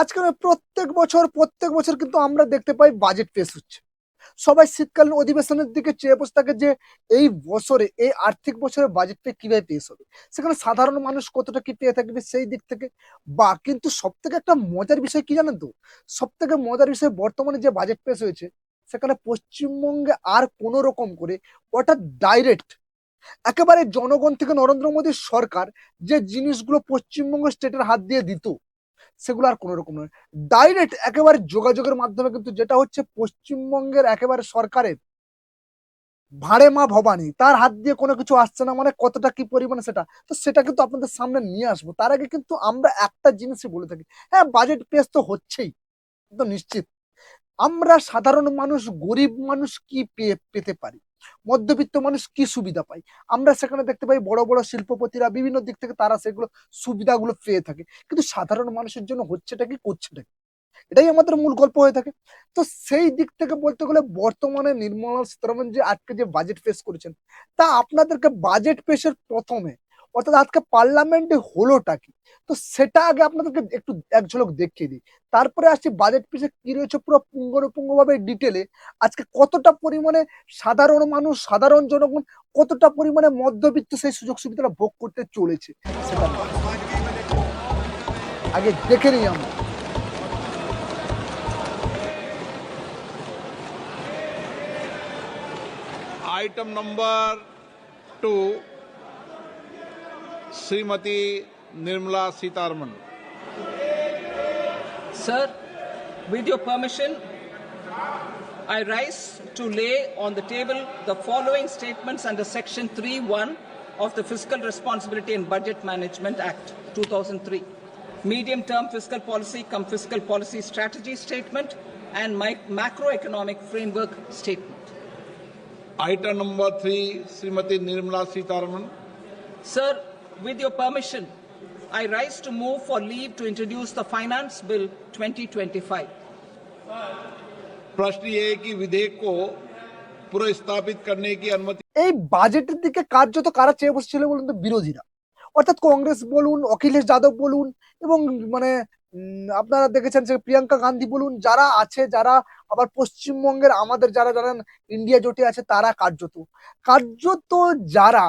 আজকে নয়, প্রত্যেক বছর প্রত্যেক বছর কিন্তু আমরা দেখতে পাই বাজেট পেশ হচ্ছে। সবাই শীতকালীন অধিবেশনের দিকে চেয়ে বসে থাকে যে এই বছরে এই আর্থিক বছরে বাজেটটা কীভাবে পেশ হবে? সেখানে সাধারণ মানুষ কতটা কি পেয়ে থাকবে সেই দিক থেকে? বা কিন্তু সব থেকে একটা মজার বিষয় কি জানেন তো? সব থেকে মজার বিষয় বর্তমানে যে বাজেট পেশ হয়েছে সেখানে পশ্চিমবঙ্গে আর কোন রকম করে অর্থাৎ ডাইরেক্ট একেবারে জনগণ থেকে নরেন্দ্র মোদীর সরকার যে জিনিসগুলো পশ্চিমবঙ্গ স্টেটের হাত দিয়ে দিত সেগুলো আর কোনো রকম নয়। ডাইরেক্ট একেবারে যোগাযোগের মাধ্যমে কিন্তু যেটা হচ্ছে পশ্চিমবঙ্গের একেবারে সরকারের ভাড়ে মা ভবানী, তার হাত দিয়ে কোনো কিছু আসছে না মানে কতটা কি পরিমাণে সেটা? তো সেটা কিন্তু আপনাদের সামনে নিয়ে আসব। তার আগে কিন্তু আমরা একটা জিনিসই বলে থাকি। হ্যাঁ বাজেট পেশ তো হচ্ছেই তো নিশ্চিত। আমরা সাধারণ মানুষ, গরিব মানুষ কি পেয়ে, পেতে পারি? মধ্যবিত্ত মানুষ কি সুবিধা পায়? আমরা সেখানে দেখতে পাই বড় বড় শিল্পপতিরা বিভিন্ন দিক থেকে তারা সেগুলো সুবিধাগুলো পেয়ে থাকে। কিন্তু সাধারণ মানুষের জন্য হচ্ছেটা কি, করছেটা কি? এটাই আমাদের মূল গল্প হয়ে থাকে। তো সেই দিক থেকে বলতে গেলে বর্তমানে নির্মলা সীতারামন যে আজকে যে বাজেট পেশ করেছেন, তা আপনাদেরকে বাজেট পেশের প্রথমে অর্থাৎ আজকে পার্লামেন্টে হলোটা কি? তো সেটা আগে আপনাদেরকে একটু এক ঝলক দেখিয়ে দিই। তারপরে আসছি বাজেট পিসে কি রয়েছে পুরো পুঙ্গরপুঙ্গভাবে ডিটেলে আজকে কতটা পরিমাণে সাধারণ মানুষ, সাধারণ জনগণ, কতটা পরিমাণে মধ্যবিত্ত সেই সুযোগ সুবিধাটা ভোগ করতে চলেছে? সেটা আগে দেখে নিই আমরা। Item number two Shrimati Nirmala Sitharaman Sir, with your permission, I rise to lay on the table the following statements under Section 3.1 of the Fiscal Responsibility and Budget Management Act 2003. Medium term fiscal policy cum fiscal policy strategy statement and my macroeconomic framework statement. Item number three Shrimati Nirmala Sitharaman Sir, with your permission, I rise to move for leave to introduce the Finance Bill 2025. प्रश्न ये है कि विधेयक को पुनर्स्थापित करने की अनुमति এই বাজেটের দিকে কার্যত কারা চেয়ে বসছিল বলুন তো বিরোধীরা অর্থাৎ কংগ্রেস বলুন অখিলেশ যাদব বলুন এবং মানে উম, আপনারা দেখেছেন যে প্রিয়াঙ্কা গান্ধী বলুন, যারা আছে, যারা আবার পশ্চিমবঙ্গের আমাদের যারা যারা ইন্ডিয়া জোটে আছে, তারা কার্যত। কার্যত যারা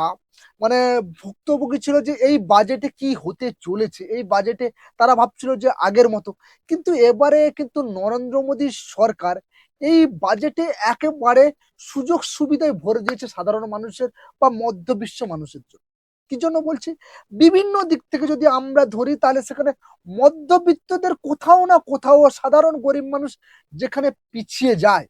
মানে ভুক্তভোগী ছিল যে এই বাজেটে কি হতে চলেছে, এই বাজেটে তারা ভাবছিল যে আগের মতো। কিন্তু এবারে কিন্তু নরেন্দ্র মোদীর সরকার এই বাজেটে একেবারে সুযোগ সুবিধায় ভরে দিয়েছে সাধারণ মানুষের বা মধ্যবিশ্ব মানুষের জন্য। কি জন্য বলছি? বিভিন্ন দিক থেকে যদি আমরা ধরি, তাহলে সেখানে মধ্যবিত্তদের কোথাও না কোথাও সাধারণ গরিব মানুষ যেখানে পিছিয়ে যায়।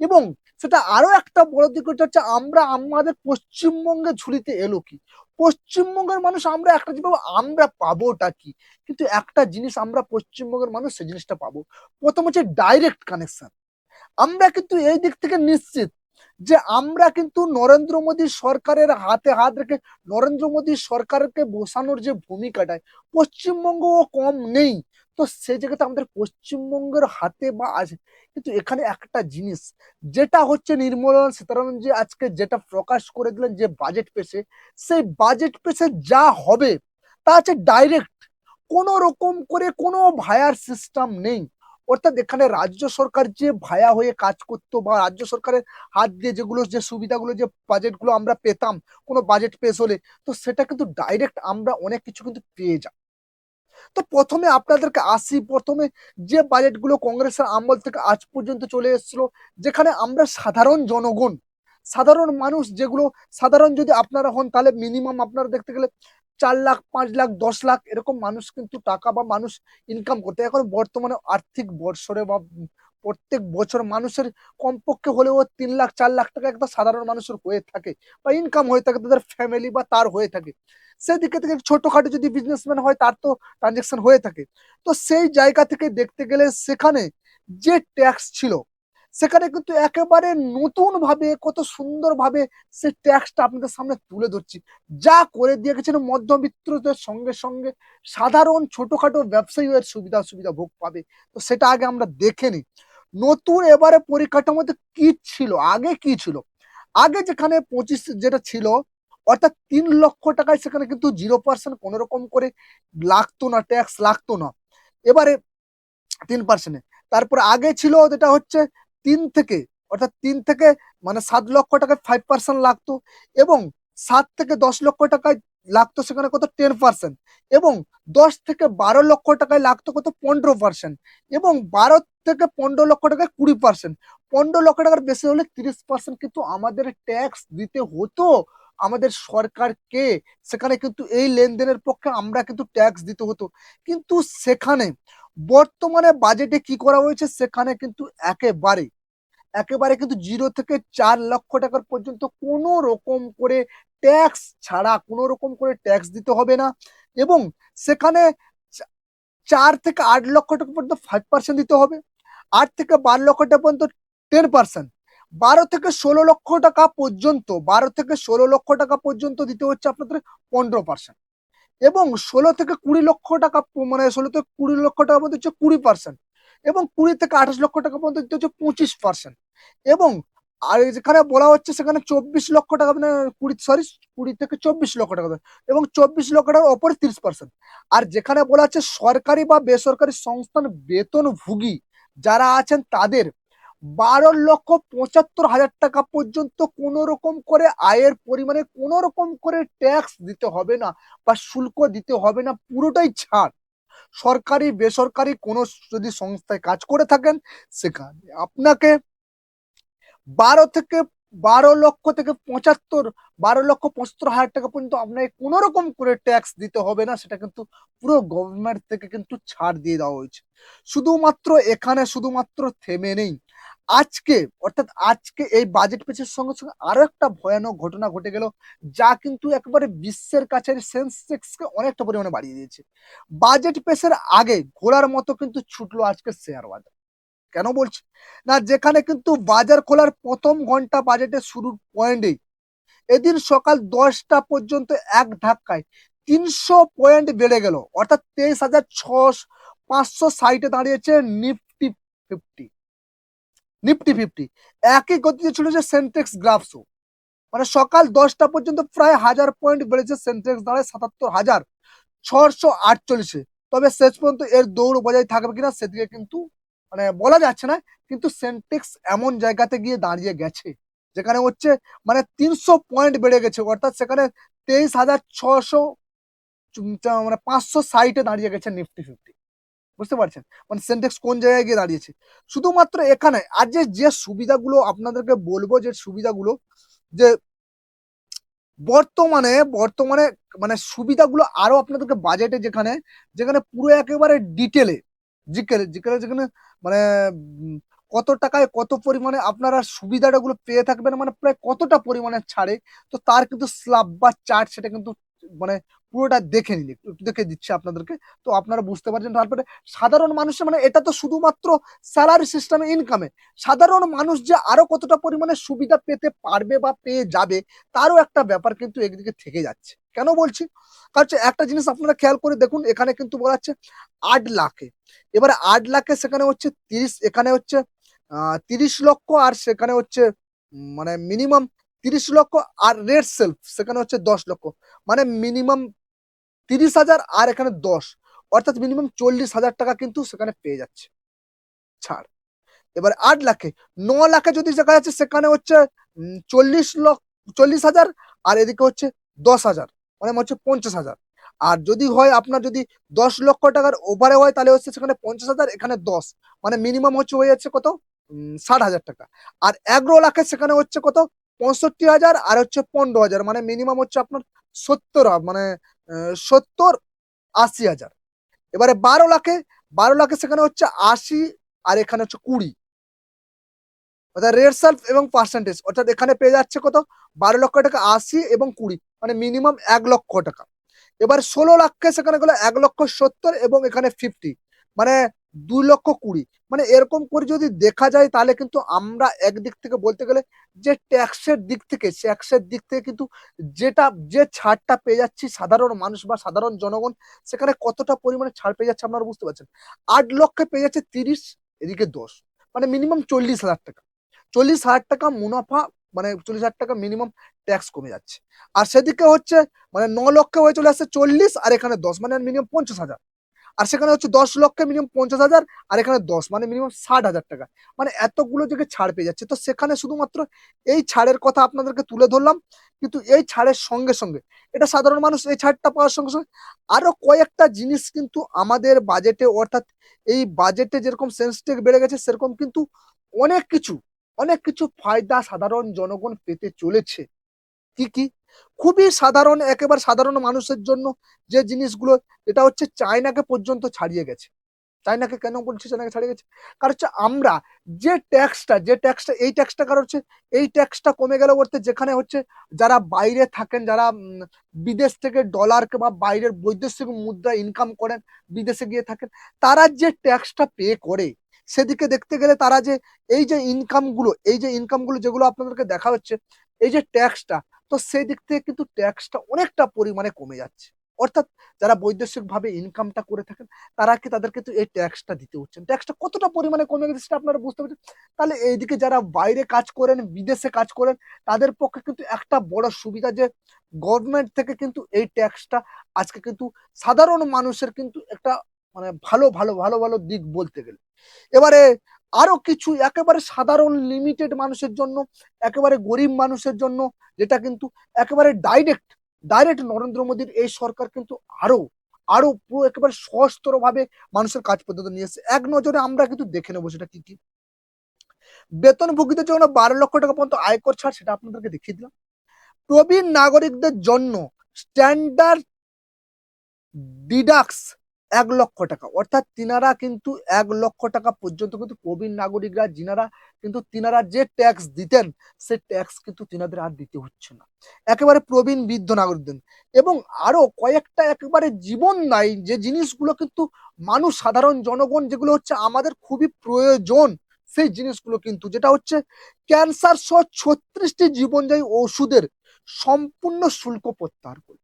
এবং সেটা আরও একটা বড় দিক হচ্ছে আমরা আমাদের পশ্চিমবঙ্গে ঝুলিতে এলো কি? পশ্চিমবঙ্গের মানুষ আমরা একটা জিনিস পাবো আমরা পাবোটা কি? কিন্তু একটা জিনিস আমরা পশ্চিমবঙ্গের মানুষ সেই জিনিসটা পাবো। প্রথম হচ্ছে ডাইরেক্ট কানেকশন আমরা কিন্তু এই দিক থেকে নিশ্চিত যে আমরা কিন্তু নরেন্দ্র মোদী সরকারের হাতে হাত রেখে নরেন্দ্র মোদী সরকারকে বসানোর যে ভূমিকাটায় পশ্চিমবঙ্গ কম নেই। তো সেই জায়গাতে আমাদের পশ্চিমবঙ্গের হাতে বা আছে। কিন্তু এখানে একটা জিনিস, যেটা হচ্ছে নির্মলা সীতারামন যে আজকে যেটা প্রকাশ করে দিলেন যে বাজেট পেশে সেই বাজেট পেশে যা হবে, তা আছে ডাইরেক্ট কোনো রকম করে কোনো ভায়ার সিস্টেম নেই। অর্থাৎ এখানে রাজ্য সরকার যে ভায়া হয়ে কাজ করতো বা রাজ্য সরকারের হাত দিয়ে যেগুলো যে সুবিধাগুলো যে বাজেটগুলো আমরা পেতাম, কোনো বাজেট পেশ হলে, তো সেটা কিন্তু ডাইরেক্ট আমরা অনেক কিছু কিন্তু পেয়ে যাই তো প্রথমে আপনাদেরকে আসি, প্রথমে যে বাজেটগুলো কংগ্রেসের আমল থেকে আজ পর্যন্ত চলে এসেছিল, যেখানে আমরা সাধারণ জনগণ, সাধারণ মানুষ যেগুলো, সাধারণ যদি আপনারা হন তাহলে মিনিমাম আপনারা দেখতে গেলে চার লাখ, পাঁচ লাখ, দশ লাখ এরকম মানুষ কিন্তু টাকা বা মানুষ ইনকাম করতে। এখন বর্তমানে আর্থিক বর্ষরে বা প্রত্যেক বছর মানুষের কমপক্ষে হলেও তিন লাখ, চার লাখ টাকা একটা সাধারণ মানুষের হয়ে থাকে বা ইনকাম হয়ে থাকে, তাদের ফ্যামিলি বা তার হয়ে থাকে। সেদিকে থেকে ছোটখাটো যদি বিজনেসম্যান হয়, তার তো ট্রানজেকশন হয়ে থাকে। তো সেই জায়গা থেকে দেখতে গেলে সেখানে যে ট্যাক্স ছিল সেখানে কিন্তু একেবারে নতুন ভাবে কত সুন্দর ভাবে সে ট্যাক্সটা আপনাদের সামনে তুলে ধরছি। যা করে দিয়ে গেছেন মধ্যবিত্তদের সঙ্গে সঙ্গে সাধারণ ছোটখাটো ব্যবসায়ীদের সুবিধা সুবিধা ভোগ পাবে। তো সেটা আগে আমরা দেখে নিই। নতুন এবারে পরিকাঠামোতে কি ছিল? আগে কি ছিল? আগে যেখানে পঁচিশ যেটা ছিল, অর্থাৎ তিন লক্ষ টাকায় সেখানে কিন্তু জিরো পার্সেন্ট কোনো রকম করে লাগতো না, ট্যাক্স লাগতো না। এবারে তিন পার্সেন্টে। তারপর আগে ছিল যেটা হচ্ছে তিন থেকে, অর্থাৎ তিন থেকে মানে সাত লক্ষ টাকায় ফাইভ পার্সেন্ট লাগতো এবং সাত থেকে দশ লক্ষ টাকায় লাগতো সেখানে কত? টেন পার্সেন্ট এবং দশ থেকে বারো লক্ষ টাকায় লাগতো কত? পনেরো পার্সেন্ট এবং বারো থেকে পনেরো লক্ষ টাকায় কুড়ি পার্সেন্ট পনেরো লক্ষ টাকার বেশি হলে তিরিশ পার্সেন্ট কিন্তু আমাদের ট্যাক্স দিতে হতো। আমাদের সরকারকে, সেখানে কিন্তু এই লেনদেনের পক্ষে আমরা কিন্তু ট্যাক্স দিতে হতো। কিন্তু সেখানে বর্তমানে বাজেটে কি করা হয়েছে, সেখানে কিন্তু একেবারে একেবারে কিন্তু জিরো থেকে চার লক্ষ টাকার পর্যন্ত কোনো রকম করে ট্যাক্স ছাড়া, কোনো রকম করে ট্যাক্স দিতে হবে না। এবং সেখানে চার থেকে আট লক্ষ টাকা পর্যন্ত ফাইভ পার্সেন্ট দিতে হবে। আট থেকে বারো লক্ষ টাকা পর্যন্ত টেন পার্সেন্ট বারো থেকে ষোলো লক্ষ টাকা পর্যন্ত, বারো থেকে ষোলো লক্ষ টাকা পর্যন্ত দিতে হচ্ছে আপনাদের পনেরো পার্সেন্ট এবং ষোলো থেকে কুড়ি লক্ষ টাকা মানে ষোলো থেকে কুড়ি লক্ষ টাকা পর্যন্ত হচ্ছে কুড়ি পার্সেন্ট এবং কুড়ি থেকে আঠাশ লক্ষ টাকা পর্যন্ত দিতে হচ্ছে পঁচিশ পার্সেন্ট এবং আর যেখানে বলা হচ্ছে সেখানে চব্বিশ লক্ষ টাকা মানে কুড়ি সরি কুড়ি থেকে চব্বিশ লক্ষ টাকা এবং চব্বিশ লক্ষ টাকার ওপরে তিরিশ পার্সেন্ট আর যেখানে বলা হচ্ছে সরকারি বা বেসরকারি সংস্থান বেতনভোগী যারা আছেন তাদের বারো লক্ষ পঁচাত্তর হাজার টাকা পর্যন্ত কোন রকম করে আয়ের পরিমাণে কোন রকম করে ট্যাক্স দিতে হবে না বা শুল্ক দিতে হবে না, পুরোটাই ছাড়। সরকারি, বেসরকারি কোনো যদি সংস্থায় কাজ করে থাকেন, সেখানে আপনাকে বারো থেকে, বারো লক্ষ থেকে পঁচাত্তর, বারো লক্ষ পঁচাত্তর হাজার টাকা পর্যন্ত আপনাকে কোনো রকম করে ট্যাক্স দিতে হবে না, সেটা কিন্তু পুরো গভর্নমেন্ট থেকে কিন্তু ছাড় দিয়ে দেওয়া হয়েছে। শুধুমাত্র এখানে শুধুমাত্র থেমে নেই। আজকে, অর্থাৎ আজকে এই বাজেট পেচের সঙ্গে সঙ্গে আরও একটা ভয়ানক ঘটনা ঘটে গেল, যা কিন্তু একেবারে বিশ্বের কাছে সেন্সেক্সকে অনেকটা পরিমাণে বাড়িয়ে দিয়েছে। বাজেট পেসের আগে ঘোরার মতো কিন্তু ছুটলো আজকে শেয়ার বাজার। কেন বলছি? না, যেখানে কিন্তু বাজার খোলার প্রথম ঘণ্টা বাজেটের শুরুর পয়েন্টেই এদিন সকাল দশটা পর্যন্ত এক ধাক্কায় তিনশো পয়েন্ট বেড়ে গেল, অর্থাৎ তেইশ হাজার ছশো, পাঁচশো সাইটে দাঁড়িয়েছে নিফটি ফিফটি নিফটি ফিফটি একই গতিতে চলেছে সেন্টেক্স গ্রাফসও মানে সকাল দশটা পর্যন্ত প্রায় হাজার পয়েন্ট বেড়েছে সেন্টেক্স দাঁড়ায় সাতাত্তর হাজার ছশো আটচল্লিশে। তবে শেষ পর্যন্ত এর দৌড় বজায় থাকবে কিনা সেদিকে কিন্তু মানে বলা যাচ্ছে না, কিন্তু সেন্টেক্স এমন জায়গাতে গিয়ে দাঁড়িয়ে গেছে, যেখানে হচ্ছে মানে তিনশো পয়েন্ট বেড়ে গেছে, অর্থাৎ সেখানে তেইশ হাজার ছশো মানে পাঁচশো সাইটে দাঁড়িয়ে গেছে নিফটি ফিফটি বুঝতে পারছেন? মানে সেন্টেক্স কোন জায়গায় গিয়ে দাঁড়িয়েছে? শুধুমাত্র এখানে, আর যে যে সুবিধাগুলো আপনাদেরকে বলব, যে সুবিধাগুলো, যে বর্তমানে বর্তমানে মানে সুবিধাগুলো আরও আপনাদেরকে বাজেটে যেখানে যেখানে পুরো একেবারে ডিটেলে জিকেলে জিকেলে যেখানে মানে কত টাকায় কত পরিমাণে আপনারা সুবিধাটা গুলো পেয়ে থাকবেন মানে প্রায় কতটা পরিমাণে ছাড়ে, তো তার কিন্তু স্ল্যাব বা চার্ট সেটা কিন্তু মানে পুরোটা দেখে নিন একটু দেখে দিচ্ছি আপনাদেরকে। তো আপনারা বুঝতে পারছেন, তারপরে সাধারণ মানুষের মানে এটা তো শুধুমাত্র স্যালারি সিস্টেমে ইনকামে সাধারণ মানুষ যে আরও কতটা পরিমাণে সুবিধা পেতে পারবে বা পেয়ে যাবে, তারও একটা ব্যাপার কিন্তু একদিকে থেকে যাচ্ছে। কেন বলছি? কারণ একটা জিনিস আপনারা খেয়াল করে দেখুন, এখানে কিন্তু বলা হচ্ছে আট লাখে। এবারে আট লাখে সেখানে হচ্ছে তিরিশ, এখানে হচ্ছে তিরিশ লক্ষ আর সেখানে হচ্ছে মানে মিনিমাম তিরিশ লক্ষ আর রেড সেলফ সেখানে হচ্ছে দশ লক্ষ। মানে মিনিমাম তিরিশ হাজার আর এখানে দশ। অর্থাৎ মিনিমাম চল্লিশ হাজার টাকা কিন্তু সেখানে পেয়ে যাচ্ছে। ছাড়। এবার আট লাখে, ন লাখে যদি দেখা যাচ্ছে সেখানে হচ্ছে চল্লিশ লক্ষ, চল্লিশ হাজার আর এদিকে হচ্ছে দশ হাজার। মানে হচ্ছে পঞ্চাশ হাজার। আর যদি হয় আপনার যদি দশ লক্ষ টাকার ওভারে হয়, তাহলে হচ্ছে সেখানে পঞ্চাশ হাজার, এখানে দশ। মানে মিনিমাম হচ্ছে হয়ে যাচ্ছে কত? ষাট হাজার টাকা। আর এগারো লাখে সেখানে হচ্ছে কত? পঁয়ষট্টি হাজার আর হচ্ছে পনেরো হাজার মানে মিনিমাম হচ্ছে আপনার সত্তর মানে সত্তর আশি হাজার। এবারে বারো লাখে বারো লাখে সেখানে হচ্ছে আশি আর এখানে হচ্ছে কুড়ি। অর্থাৎ রেট সেলফ এবং পার্সেন্টেজ, অর্থাৎ এখানে পেয়ে যাচ্ছে কত? বারো লক্ষ টাকা আশি এবং কুড়ি মানে মিনিমাম এক লক্ষ টাকা। এবার ষোলো লাখে সেখানে গেলো এক লক্ষ সত্তর এবং এখানে ফিফটি মানে দুই লক্ষ কুড়ি। মানে এরকম করে যদি দেখা যায়, তাহলে কিন্তু আমরা একদিক থেকে বলতে গেলে যে ট্যাক্সের দিক থেকে, ট্যাক্সের দিক থেকে কিন্তু যেটা, যে ছাড়টা পেয়ে যাচ্ছি সাধারণ মানুষ বা সাধারণ জনগণ, সেখানে কতটা পরিমাণে ছাড় পেয়ে যাচ্ছে আপনারা বুঝতে পারছেন। আট লক্ষে পেয়ে যাচ্ছে তিরিশ, এদিকে দশ। মানে মিনিমাম চল্লিশ হাজার টাকা। চল্লিশ হাজার টাকা মুনাফা মানে চল্লিশ হাজার টাকা মিনিমাম ট্যাক্স কমে যাচ্ছে। আর সেদিকে হচ্ছে মানে ন লক্ষে হয়ে চলে আসছে চল্লিশ, আর এখানে দশ মানে মিনিমাম পঞ্চাশ হাজার। আর সেখানে হচ্ছে দশ লক্ষে মিনিমাম পঞ্চাশ হাজার, আর এখানে দশ মানে মিনিমাম ষাট হাজার টাকা। মানে এতগুলো জায়গায় ছাড় পেয়ে যাচ্ছে। তো সেখানে শুধুমাত্র এই ছাড়ের কথা আপনাদেরকে তুলে ধরলাম, কিন্তু এই ছাড়ের সঙ্গে সঙ্গে, এটা সাধারণ মানুষ এই ছাড়টা পাওয়ার সঙ্গে সঙ্গে আরও কয়েকটা জিনিস কিন্তু আমাদের বাজেটে অর্থাৎ এই বাজেটে যেরকম সেন্সটেক বেড়ে গেছে, সেরকম কিন্তু অনেক কিছু অনেক কিছু ফায়দা সাধারণ জনগণ পেতে চলেছে। কি কি? খুবই সাধারণ, একেবারে সাধারণ মানুষের জন্য যে জিনিসগুলো, এটা হচ্ছে চায়নাকে পর্যন্ত ছাড়িয়ে গেছে। চায়নাকে কেন বলছি চায়নাকে ছাড়িয়ে গেছে? কারণ হচ্ছে আমরা যে ট্যাক্সটা যে ট্যাক্সটা এই ট্যাক্সটা কারণ হচ্ছে, এই ট্যাক্সটা কমে গেল বলতে যেখানে হচ্ছে যারা বাইরে থাকেন, যারা বিদেশ থেকে ডলার বা বাইরের বৈদেশিক মুদ্রা ইনকাম করেন, বিদেশে গিয়ে থাকেন, তারা যে ট্যাক্সটা পে করে, সেদিকে দেখতে গেলে তারা যে, এই যে ইনকামগুলো এই যে ইনকামগুলো যেগুলো আপনাদেরকে দেখা হচ্ছে, এই যে ট্যাক্সটা তো সেই দিক থেকে কিন্তু ট্যাক্সটা অনেকটা পরিমাণে কমে যাচ্ছে। অর্থাৎ যারা বৈদেশিক ভাবে ইনকামটা করে থাকেন, তারা কি তাদের কিন্তু এই ট্যাক্সটা দিতে হচ্ছেন ট্যাক্সটা কতটা পরিমাণে কমে গেছে সেটা আপনারা বুঝতে পারছেন? তাহলে এইদিকে যারা বাইরে কাজ করেন, বিদেশে কাজ করেন, তাদের পক্ষে কিন্তু একটা বড় সুবিধা যে গভর্নমেন্ট থেকে কিন্তু এই ট্যাক্সটা আজকে কিন্তু সাধারণ মানুষের কিন্তু একটা মানে ভালো ভালো ভালো ভালো দিক বলতে গেলে। এবারে আরও কিছু একেবারে সাধারণ লিমিটেড মানুষের জন্য, একেবারে গরিব মানুষের জন্য, যেটা কিন্তু একেবারে ডাইরেক্ট ডাইরেক্ট নরেন্দ্র মোদীর এই সরকার কিন্তু আরও আরও পুরো একেবারে সহস্তর ভাবে মানুষের কাজ পর্যন্ত নিয়ে এসেছে। এক নজরে আমরা কিন্তু দেখে নেব সেটা কি কি। বেতনভোগীদের জন্য বারো লক্ষ টাকা পর্যন্ত আয়কর ছাড়, সেটা আপনাদেরকে দেখিয়ে দিলাম। প্রবীণ নাগরিকদের জন্য স্ট্যান্ডার্ড ডিডাক্স এক লক্ষ টাকা। অর্থাৎ তিনারা কিন্তু এক লক্ষ টাকা পর্যন্ত কিন্তু প্রবীণ নাগরিকরা, যিনারা কিন্তু তিনারা যে ট্যাক্স দিতেন, সে ট্যাক্স কিন্তু তিনাদের আর দিতে হচ্ছে না। একেবারে প্রবীণ বৃদ্ধ নাগরিকদের। এবং আরও কয়েকটা একেবারে জীবন নাই, যে জিনিসগুলো কিন্তু মানুষ, সাধারণ জনগণ, যেগুলো হচ্ছে আমাদের খুবই প্রয়োজন, সেই জিনিসগুলো কিন্তু, যেটা হচ্ছে ক্যান্সার সহ ছত্রিশটি জীবনদায়ী ওষুধের সম্পূর্ণ শুল্ক প্রত্যাহার করে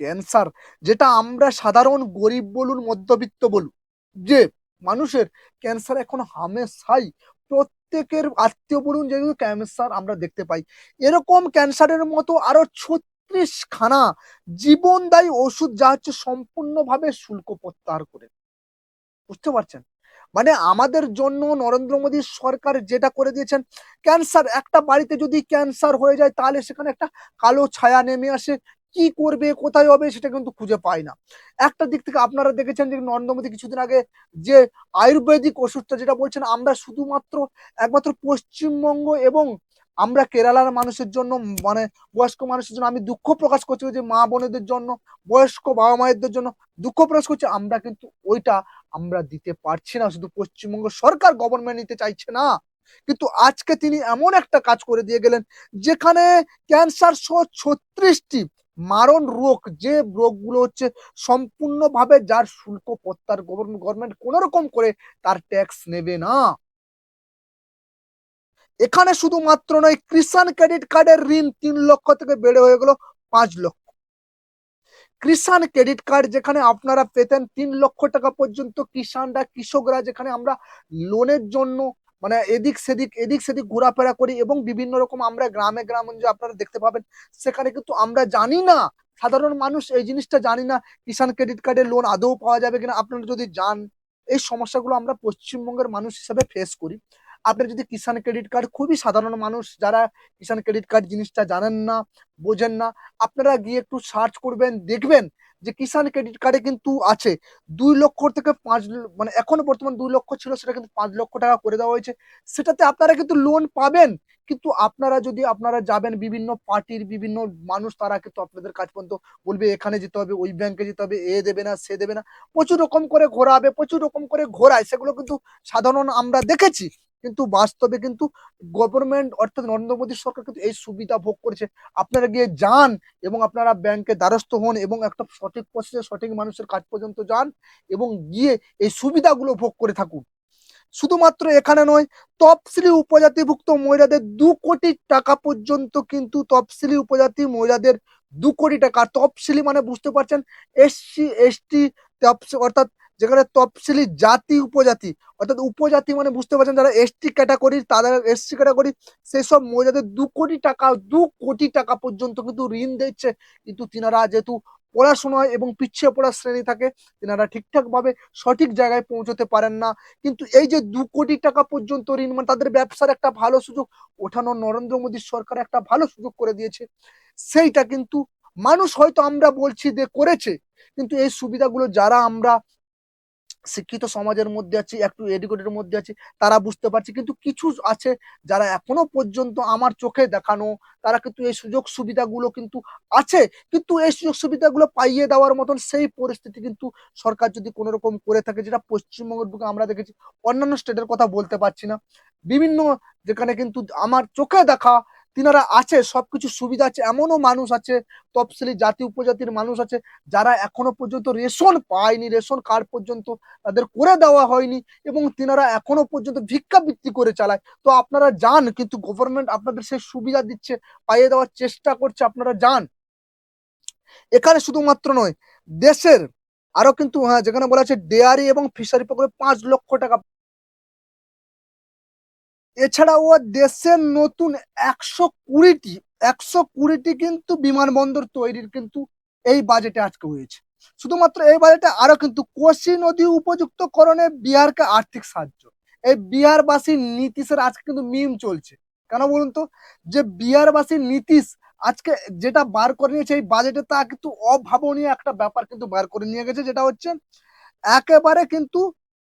ক্যান্সার, যেটা আমরা সাধারণ গরিব বলুন, মধ্যবিত্ত বলুন, যে মানুষের ক্যান্সার এখন হামেশাই প্রত্যেকের আত্মীয় বলুন যেগুলো ক্যান্সার আমরা দেখতে পাই। এরকম ক্যান্সারের মতো আরও ছত্রিশ খানা জীবনদায়ী ওষুধ যা হচ্ছে সম্পূর্ণভাবে শুল্ক প্রত্যাহার করে। বুঝতে পারছেন? মানে আমাদের জন্য নরেন্দ্র মোদী সরকার যেটা করে দিয়েছেন, ক্যান্সার, একটা বাড়িতে যদি ক্যান্সার হয়ে যায়, তাহলে সেখানে একটা কালো ছায়া নেমে আসে কি করবে, কোথায় হবে সেটা কিন্তু খুঁজে পায় না। একটা দিক থেকে আপনারা দেখেছেন যে নরেন্দ্র কিছুদিন আগে যে আয়ুর্বেদিক ওষুধটা যেটা বলছেন, আমরা শুধুমাত্র একমাত্র পশ্চিমবঙ্গ এবং আমরা কেরালার মানুষের জন্য মানে বয়স্ক মানুষের জন্য আমি দুঃখ প্রকাশ করছি যে মা বোনেদের জন্য, বয়স্ক বাবা মায়েদের জন্য দুঃখ প্রকাশ করছি, আমরা কিন্তু ওইটা আমরা দিতে পারছি না। শুধু পশ্চিমবঙ্গ সরকার গভর্নমেন্ট নিতে চাইছে না। কিন্তু আজকে তিনি এমন একটা কাজ করে দিয়ে গেলেন, যেখানে ক্যান্সার সহ ছত্রিশটি মারণ রোগ, যে রোগগুলো হচ্ছে সম্পূর্ণভাবে যার শুল্ক প্রত্যাহার গভর্নমেন্ট কোন রকম করে তার ট্যাক্স নেবে না। এখানে শুধুমাত্র নয় কিষান ক্রেডিট কার্ডের ঋণ তিন লক্ষ থেকে বেড়ে হয়ে গেল পাঁচ লক্ষ। কিষান ক্রেডিট কার্ড যেখানে আপনারা পেতেন তিন লক্ষ টাকা পর্যন্ত কিষানরা কৃষকরা যেখানে আমরা লোনের জন্য মানে এদিক সেদিক এদিক সেদিক ঘোরাফেরা করি এবং বিভিন্ন রকম আমরা গ্রামে গ্রামগঞ্জে আপনারা দেখতে পাবেন। সেখানে কিন্তু আমরা জানি না, সাধারণ মানুষ এই জিনিসটা জানি না কিষান ক্রেডিট কার্ডের লোন আদৌ পাওয়া যাবে কিনা। আপনারা যদি যান, এই সমস্যাগুলো আমরা পশ্চিমবঙ্গের মানুষ হিসাবে ফেস করি। আপনার যদি কিষান ক্রেডিট কার্ড, খুবই সাধারণ মানুষ, যারা কিষান ক্রেডিট কার্ড জিনিসটা জানেন না, বোঝেন না, আপনারা গিয়ে একটু সার্চ করবেন, দেখবেন যে কিষান ক্রেডিট কার্ডে কিন্তু আছে। দুই লক্ষ থেকে পাঁচ মানে এখনও বর্তমান দুই লক্ষ ছিল, সেটা কিন্তু পাঁচ লক্ষ টাকা করে দেওয়া হয়েছে। সেটাতে আপনারা কিন্তু লোন পাবেন। কিন্তু আপনারা যদি আপনারা যাবেন বিভিন্ন পার্টির বিভিন্ন মানুষ, তারা কিন্তু আপনাদের কাজ পর্যন্ত বলবে, এখানে যেতে হবে, ওই ব্যাংকে যেতে হবে, এ দেবে না, সে দেবে না। প্রচুর রকম করে ঘোরাবে, প্রচুর রকম করে ঘোরায়। সেগুলো কিন্তু সাধারণ আমরা দেখেছি। কিন্তু বাস্তবে কিন্তু গভর্নমেন্ট অর্থাৎ নরেন্দ্র মোদী সরকার কিন্তু এই সুবিধা ভোগ করেছে। আপনারা গিয়ে যান এবং আপনারা ব্যাংকে দ্বারস্থ হন এবং একটা সঠিক প্রসেসে সঠিক মানুষের কাজ পর্যন্ত যান এবং গিয়ে এই সুবিধাগুলো ভোগ করে থাকুন। শুধুমাত্র এখানে নয়, তফসিলি উপজাতিভুক্ত মহিলাদের দু কোটি টাকা পর্যন্ত কিন্তু তফসিলি উপজাতি মহিলাদের দু কোটি টাকা। তফসিলি মানে বুঝতে পারছেন, এসসি, এসটি অর্থাৎ যেখানে তফসিলি জাতি, উপজাতি, অর্থাৎ উপজাতি মানে বুঝতে পারছেন যারা এসটি ক্যাটাগরি তাদের এসসি ক্যাটাগরি সেই সব মহিলাদের দু কোটি টাকা, দু কোটি টাকা পর্যন্ত কিন্তু ঋণ দিচ্ছে। কিন্তু তিনারা যেহেতু পড়াশোনায় এবং পিছিয়ে পড়া শ্রেণি থাকে, তেনারা ঠিকঠাক ভাবে সঠিক জায়গায় পৌঁছতে পারেন না। কিন্তু এই যে দু কোটি টাকা পর্যন্ত ঋণ মানে তাদের ব্যবসার একটা ভালো সুযোগ, ওঠানো নরেন্দ্র মোদী সরকার একটা ভালো সুযোগ করে দিয়েছে। সেইটা কিন্তু মানুষ হয়তো আমরা বলছি যে করেছে, কিন্তু এই সুবিধাগুলো যারা আমরা শিক্ষিত সমাজের মধ্যে আছি, একটু এডুকেটের মধ্যে আছি, তারা বুঝতে পারছে। কিন্তু কিছু আছে যারা এখনও পর্যন্ত আমার চোখে দেখানো, তারা কিন্তু এই সুযোগ সুবিধাগুলো কিন্তু আছে। কিন্তু এই সুযোগ সুবিধাগুলো পাইয়ে দেওয়ার মতন সেই পরিস্থিতি কিন্তু সরকার যদি কোনো রকম করে থাকে, যেটা পশ্চিমবঙ্গের বুকে আমরা দেখেছি, অন্যান্য স্টেটের কথা বলতে পারছি না। বিভিন্ন যেখানে কিন্তু আমার চোখে দেখা তিনারা আছে, সবকিছু সুবিধা আছে, এমনও মানুষ আছে, তফসিলি জাতি, উপজাতির মানুষ আছে, যারা এখনও পর্যন্ত রেশন পায়নি, রেশন কার্ড পর্যন্ত তাদের করে দেওয়া হয়নি এবং তিনারা এখনও পর্যন্ত ভিক্ষাবৃত্তি করে চালায়। তো আপনারা যান, কিন্তু গভর্নমেন্ট আপনাদের সেই সুবিধা দিচ্ছে, পাইয়ে দেওয়ার চেষ্টা করছে, আপনারা যান। এখানে শুধুমাত্র নয়, দেশের আরও কিন্তু হ্যাঁ যেখানে বলা আছে, ডেয়ারি এবং ফিশারি প্রকল্পে পাঁচ লক্ষ টাকা এছাড়াও দেশের নতুন একশো কুড়িটি একশো কুড়িটি কিন্তু বিমানবন্দর তৈরির কিন্তু এই বাজেটে আজকে হয়েছে। শুধুমাত্র এই বাজেটে আরও কিন্তু কোশি নদী উপযুক্তকরণে বিহারকে আর্থিক সাহায্য। এই বিহারবাসী নীতিশের আজকে কিন্তু মিম চলছে। কেন বলুন তো? যে বিহারবাসী নীতিশ আজকে যেটা বার করে নিয়েছে এই বাজেটে তা কিন্তু অভাবনীয় একটা ব্যাপার কিন্তু বার করে নিয়ে গেছে, যেটা হচ্ছে একেবারে কিন্তু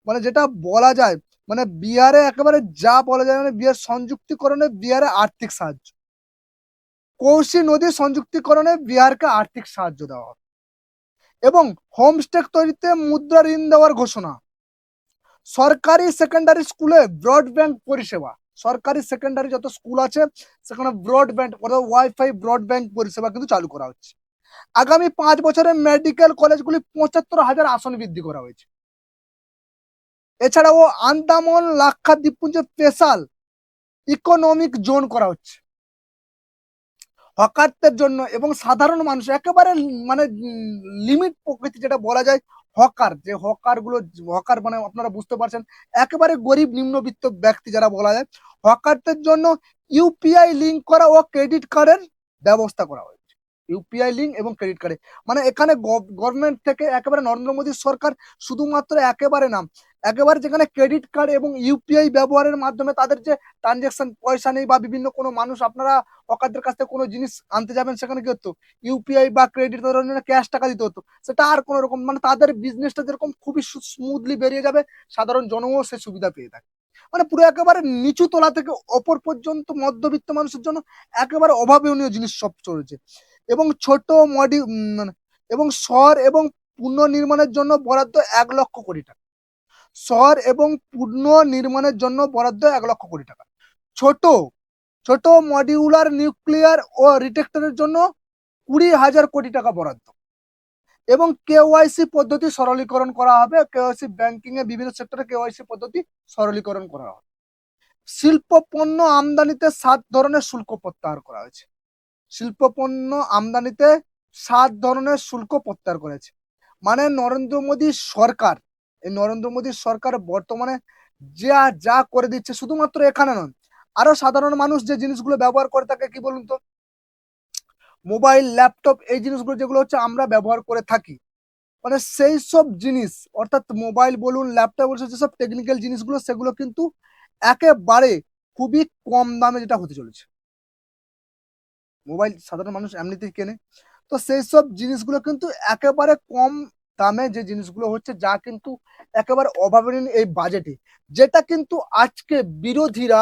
মানে যেটা বলা যায় মানে বিহারে একেবারে যা বলা যায় মানে বিহার সংযুক্তিকরণে বিহারে আর্থিক সাহায্য। কৌশি নদী সংযুক্তিকরণে বিহারকে আর্থিক সাহায্য দেওয়া হবে। এবং হোমস্টে তৈরিতে মুদ্রা ঋণ দেওয়ার ঘোষণা। সরকারি সেকেন্ডারি স্কুলে ব্রডব্যান্ড পরিষেবা। সরকারি সেকেন্ডারি যত স্কুল আছে, সেখানে ব্রডব্যান্ড অর্থাৎ ওয়াইফাই ব্রডব্যান্ড পরিষেবা কিন্তু চালু করা হচ্ছে। আগামী পাঁচ বছরে মেডিকেল কলেজগুলি পঁচাত্তর হাজার আসন বৃদ্ধি করা হয়েছে। এছাড়াও আন্দামান লাক্ষাদ্বীপ দ্বীপপুঞ্জে স্পেশাল ইকোনমিক জোন করা হচ্ছে। হকারদের জন্য এবং সাধারণ মানুষ, একেবারে মানে লিমিট প্রকৃতি যেটা বলা যায় হকার। যে হকারগুলো হকার মানে আপনারা বুঝতে পারছেন, একেবারে গরিব নিম্নবিত্ত ব্যক্তি যারা বলা যায়, হকারদের জন্য ইউপিআই লিঙ্ক করা ও ক্রেডিট কার্ডের ব্যবস্থা করা হয়েছে। ইউপিআই লিঙ্ক এবং ক্রেডিট কার্ডে মানে এখানে গভর্নমেন্ট থেকে একেবারে নরেন্দ্র মোদী সরকার শুধুমাত্র একেবারে নাম। একেবারে যেখানে ক্রেডিট কার্ড এবং ইউপিআই ব্যবহারের মাধ্যমে তাদের যে ট্রানজেকশন পয়সা নেই বা বিভিন্ন কোনো মানুষ আপনারা হকারদের কাছ থেকে কোনো জিনিস আনতে যাবেন সেখানে কি হতো? ইউপিআই বা ক্রেডিট ক্যাশ টাকা দিতে হতো। সেটা আর কোনো রকম মানে তাদের বিজনেসটা যেরকম খুবই স্মুথলি বেরিয়ে যাবে, সাধারণ জনও সে সুবিধা পেয়ে থাকে। মানে পুরো একেবারে নিচু তলা থেকে অপর পর্যন্ত মধ্যবিত্ত মানুষের জন্য একেবারে অভাবনীয় জিনিস সব চলেছে। এবং ছোট মডি এবং শহর এবং পুনর্নির্মাণের জন্য বরাদ্দ এক লক্ষ কোটি টাকা। শহর এবং পূর্ণ নির্মাণের জন্য বরাদ্দ এক লক্ষ কোটি টাকা। ছোট ছোট মডিউলার নিউক্লিয়ার ও রিটেক্টরের জন্য কুড়ি হাজার কোটি টাকা বরাদ্দ। এবং কেওয়াইসি পদ্ধতি সরলীকরণ করা হবে। কেওয়াইসি ব্যাংকিং এ বিভিন্ন সেক্টরে কেওয়াইসি পদ্ধতি সরলীকরণ করা হবে। শিল্প পণ্য আমদানিতে সাত ধরনের শুল্ক প্রত্যাহার করা হয়েছে। শিল্প পণ্য আমদানিতে সাত ধরনের শুল্ক প্রত্যাহার করেছে। মানে নরেন্দ্র মোদী সরকার, এই নরেন্দ্র মোদী সরকার বর্তমানে যা যা করে দিচ্ছে শুধুমাত্র এখানে নয়, আরও সাধারণ মানুষ যে জিনিসগুলো ব্যবহার করে থাকে কি বলুন তো? মোবাইল, ল্যাপটপ, এই জিনিসগুলো যেগুলো হচ্ছে আমরা ব্যবহার করে থাকি। মানে সেই সব জিনিস, অর্থাৎ মোবাইল বলুন, ল্যাপটপ বলুন যেসব টেকনিক্যাল জিনিসগুলো, সেগুলো কিন্তু একেবারে খুবই কম দামে যেটা হতে চলেছে। মোবাইল সাধারণ মানুষ এমনিতেই কেনে। তো সেই সব জিনিসগুলো কিন্তু একেবারে কম দামে যে জিনিসগুলো হচ্ছে যা কিন্তু একেবারে অভাবনীয় এই বাজেটে যেটা কিন্তু আজকে বিরোধীরা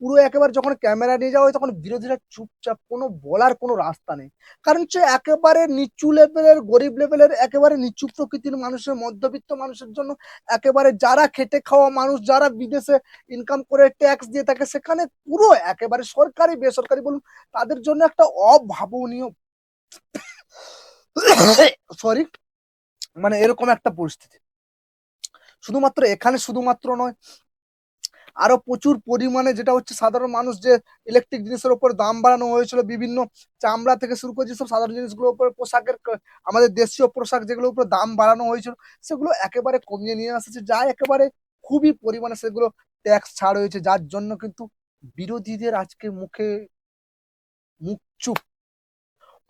পুরো একেবারে যখন ক্যামেরা নিয়ে যাওয়া হয়, তখন বিরোধীরা চুপচাপ, কোনো বলার কোনো রাস্তা নেই। কারণ হচ্ছে একেবারে নিচু লেভেলের গরিব লেভেলের একেবারে নিচু প্রকৃতির মানুষের, মধ্যবিত্ত মানুষের জন্য একেবারে যারা খেটে খাওয়া মানুষ, যারা বিদেশে ইনকাম করে ট্যাক্স দিয়ে থাকে, সেখানে পুরো একেবারে সরকারি, বেসরকারি বলুন, তাদের জন্য একটা অভাবনীয় সরি মানে এরকম একটা পরিস্থিতি। শুধুমাত্র এখানে শুধুমাত্র নয় আরও প্রচুর পরিমাণে যেটা হচ্ছে সাধারণ মানুষ যে ইলেকট্রিক জিনিসের উপর দাম বাড়ানো হয়েছিল, বিভিন্ন চামড়া থেকে শুরু করে যেসব সাধারণ জিনিসগুলোর উপর পোশাকের আমাদের দেশীয় পোশাক যেগুলোর উপর দাম বাড়ানো হয়েছিল, সেগুলো একেবারে কমিয়ে নিয়ে আসছে, যা একেবারে খুবই পরিমাণে সেগুলো ট্যাক্স ছাড় হয়েছে, যার জন্য কিন্তু বিরোধীদের আজকে মুখে মুখ চুপ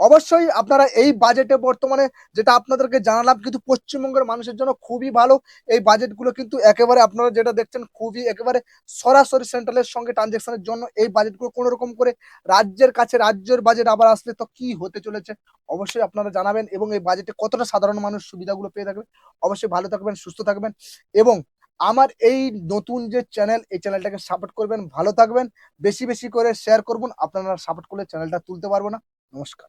অবশ্যই আপনারা এই বাজেটে বর্তমানে যেটা আপনাদেরকে জানালাম, কিন্তু পশ্চিমবঙ্গের মানুষের জন্য খুবই ভালো। এই বাজেটগুলো কিন্তু একেবারে আপনারা যেটা দেখছেন, খুবই একেবারে সরাসরি সেন্ট্রালের সঙ্গে ট্রানজেকশনের জন্য এই বাজেটগুলো কোনো রকম করে রাজ্যের কাছে, রাজ্যের বাজেট আবার আসলে তো কি হতে চলেছে, অবশ্যই আপনারা জানাবেন এবং এই বাজেটে কতটা সাধারণ মানুষ সুবিধাগুলো পেয়ে থাকবে। অবশ্যই ভালো থাকবেন, সুস্থ থাকবেন এবং আমার এই নতুন যে চ্যানেল এই চ্যানেলটাকে সাপোর্ট করবেন, ভালো থাকবেন, বেশি বেশি করে শেয়ার করবেন, আপনারা সাপোর্ট করলে চ্যানেলটা তুলতে পারব না। নমস্কার।